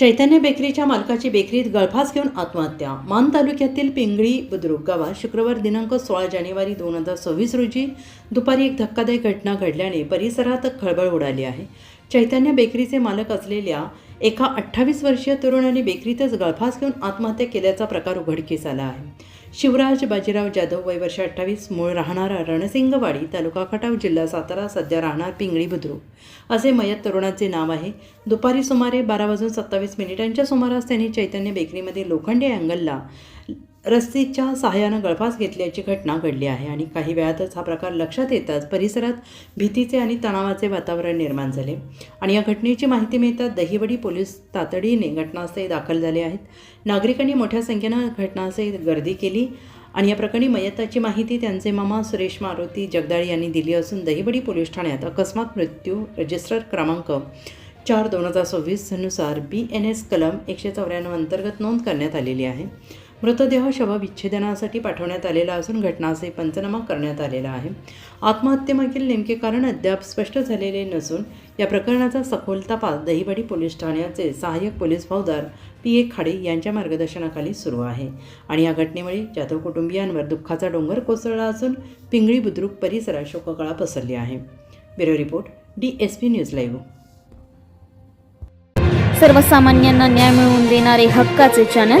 चैतन्य बेकरीच्या मालकाची बेकरीत गळफास घेऊन आत्महत्या. मान तालुक्यातील पिंगळी बुद्रुक गावात शुक्रवार दिनांक सोळा जानेवारी दोन हजार सव्वीस रोजी दुपारी एक धक्कादायक घटना घडल्याने परिसरात खळबळ उडाली आहे. चैतन्य बेकरीचे मालक असलेल्या एका अठ्ठावीस वर्षीय तरुणाने बेकरीतच गळफास घेऊन आत्महत्या केल्याचा प्रकार उघडकीस आला आहे. शिवराज बाजीराव जाधव वय वर्ष अठ्ठावीस मूळ राहणारा रणसिंगवाडी तालुका खटाव जिल्हा सातारा सध्या राहणार पिंगळी बुद्रुक. असे मयत तरुणाचे नाव आहे. दुपारी सुमारे बारा वाजून सत्तावीस मिनिटांच्या सुमारास त्यांनी चैतन्य बेकरीमध्ये लोखंडी अँगलला रस्सीच्या सहाय्यानं गळफास घेतल्याची घटना घडली आहे आणि काही वेळातच हा प्रकार लक्षात येताच परिसरात भीतीचे आणि तणावाचे वातावरण निर्माण झाले. आणि या घटनेची माहिती मिळताच दहिवडी पोलीस तातडीने घटनास्थळी दाखल झाले आहेत. नागरिकांनी मोठ्या संख्येनं घटनास्थळी गर्दी केली आणि या प्रकरणी मयताची माहिती त्यांचे मामा सुरेश मारुती जगदाळी यांनी दिली असून दहिवडी पोलीस ठाण्यात अकस्मात मृत्यू रजिस्टर क्रमांक चार दोन हजार सव्वीसनुसार बी एन एस कलम एकशे चौऱ्याण्णव अंतर्गत नोंद करण्यात आलेली आहे. मृतदेह शवविच्छेदनासाठी पाठवण्यात आलेला असून घटनाचे पंचनामा करण्यात आलेला आहे. आत्महत्येमागील नेमके कारण अद्याप स्पष्ट झालेले नसून या प्रकरणाचा सखोल तपास दहिवडी पोलीस ठाण्याचे सहाय्यक पोलीस फौजदार पी ए खाडे यांच्या मार्गदर्शनाखाली सुरू आहे. आणि या घटनेमुळे जाधव कुटुंबियांवर दुःखाचा डोंगर कोसळला असून पिंगळी बुद्रुक परिसरात शोककळा पसरली आहे. Bureau report D S P news live. सर्वसामान्यांना न्याय मिळवून देणारे हक्काचे channel